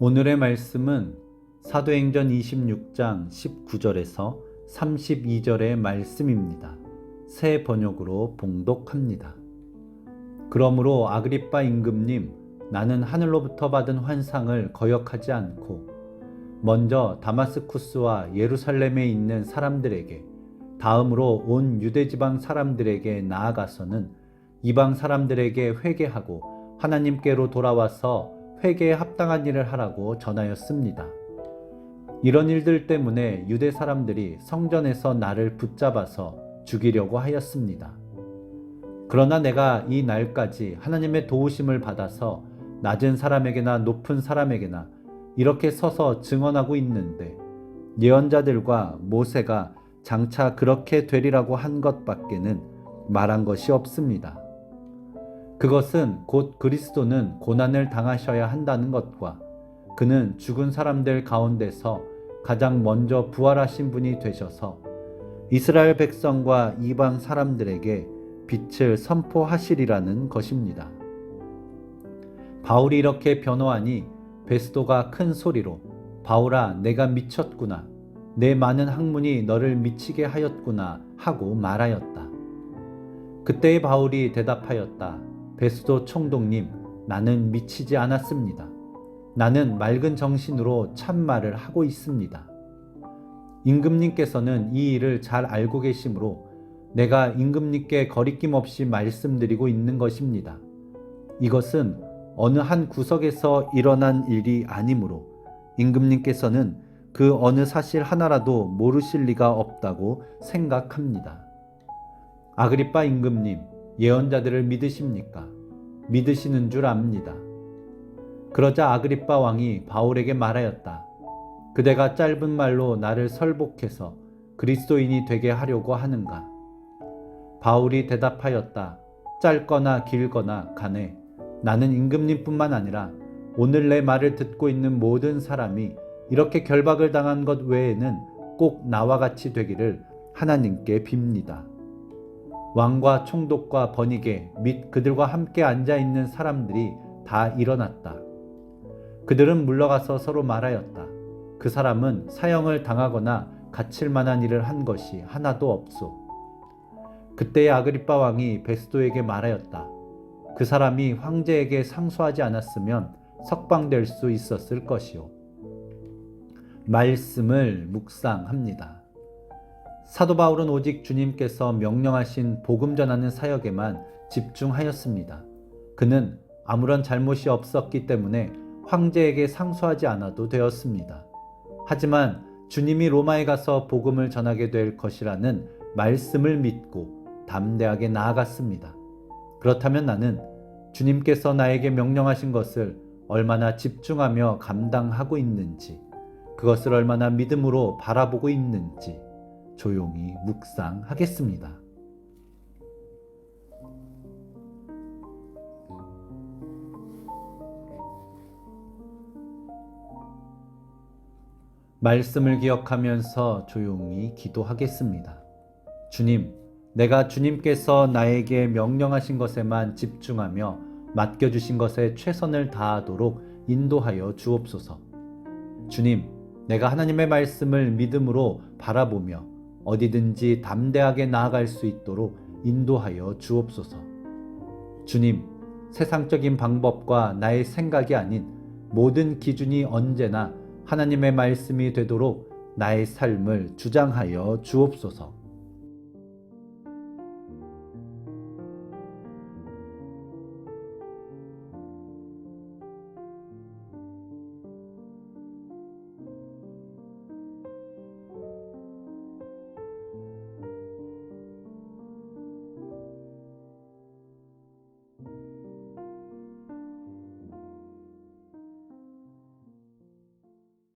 오늘의 말씀은 사도행전 26장 19절에서 32절의 말씀입니다. 새 번역으로 봉독합니다. 그러므로 아그리빠 임금님, 나는 하늘로부터 받은 환상을 거역하지 않고 먼저 다마스쿠스와 예루살렘에 있는 사람들에게 다음으로 온 유대 지방 사람들에게 나아가서는 이방 사람들에게 회개하고 하나님께로 돌아와서 회개에 합당한 일을 하라고 전하였습니다. 이런 일들 때문에 유대 사람들이 성전에서 나를 붙잡아서 죽이려고 하였습니다. 그러나 내가 이 날까지 하나님의 도우심을 받아서 낮은 사람에게나 높은 사람에게나 이렇게 서서 증언하고 있는데 예언자들과 모세가 장차 그렇게 되리라고 한 것밖에는 말한 것이 없습니다. 그것은 곧 그리스도는 고난을 당하셔야 한다는 것과 그는 죽은 사람들 가운데서 가장 먼저 부활하신 분이 되셔서 이스라엘 백성과 이방 사람들에게 빛을 선포하시리라는 것입니다. 바울이 이렇게 변호하니 베스도가 큰 소리로 바울아 내가 미쳤구나 내 많은 학문이 너를 미치게 하였구나 하고 말하였다. 그때의 바울이 대답하였다. 베스도 총독님 나는 미치지 않았습니다. 나는 맑은 정신으로 참말을 하고 있습니다. 임금님께서는 이 일을 잘 알고 계시므로 내가 임금님께 거리낌 없이 말씀드리고 있는 것입니다. 이것은 어느 한 구석에서 일어난 일이 아니므로 임금님께서는 그 어느 사실 하나라도 모르실 리가 없다고 생각합니다. 아그리빠 임금님, 예언자들을 믿으십니까? 믿으시는 줄 압니다. 그러자 아그리빠 왕이 바울에게 말하였다. 그대가 짧은 말로 나를 설복해서 그리스도인이 되게 하려고 하는가? 바울이 대답하였다. 짧거나 길거나 간에 나는 임금님뿐만 아니라 오늘 내 말을 듣고 있는 모든 사람이 이렇게 결박을 당한 것 외에는 꼭 나와 같이 되기를 하나님께 빕니다. 왕과 총독과 번이게 및 그들과 함께 앉아 있는 사람들이 다 일어났다. 그들은 물러가서 서로 말하였다. 그 사람은 사형을 당하거나 갇힐 만한 일을 한 것이 하나도 없소. 그때의 아그리빠 왕이 베스도에게 말하였다. 그 사람이 황제에게 상소하지 않았으면 석방될 수 있었을 것이요. 말씀을 묵상합니다. 사도 바울은 오직 주님께서 명령하신 복음 전하는 사역에만 집중하였습니다. 그는 아무런 잘못이 없었기 때문에 황제에게 상소하지 않아도 되었습니다. 하지만 주님이 로마에 가서 복음을 전하게 될 것이라는 말씀을 믿고 담대하게 나아갔습니다. 그렇다면 나는 주님께서 나에게 명령하신 것을 얼마나 집중하며 감당하고 있는지, 그것을 얼마나 믿음으로 바라보고 있는지 조용히 묵상하겠습니다. 말씀을 기억하면서 조용히 기도하겠습니다. 주님, 내가 주님께서 나에게 명령하신 것에만 집중하며 맡겨주신 것에 최선을 다하도록 인도하여 주옵소서. 주님, 내가 하나님의 말씀을 믿음으로 바라보며 어디든지 담대하게 나아갈 수 있도록 인도하여 주옵소서. 주님, 세상적인 방법과 나의 생각이 아닌 모든 기준이 언제나 하나님의 말씀이 되도록 나의 삶을 주장하여 주옵소서.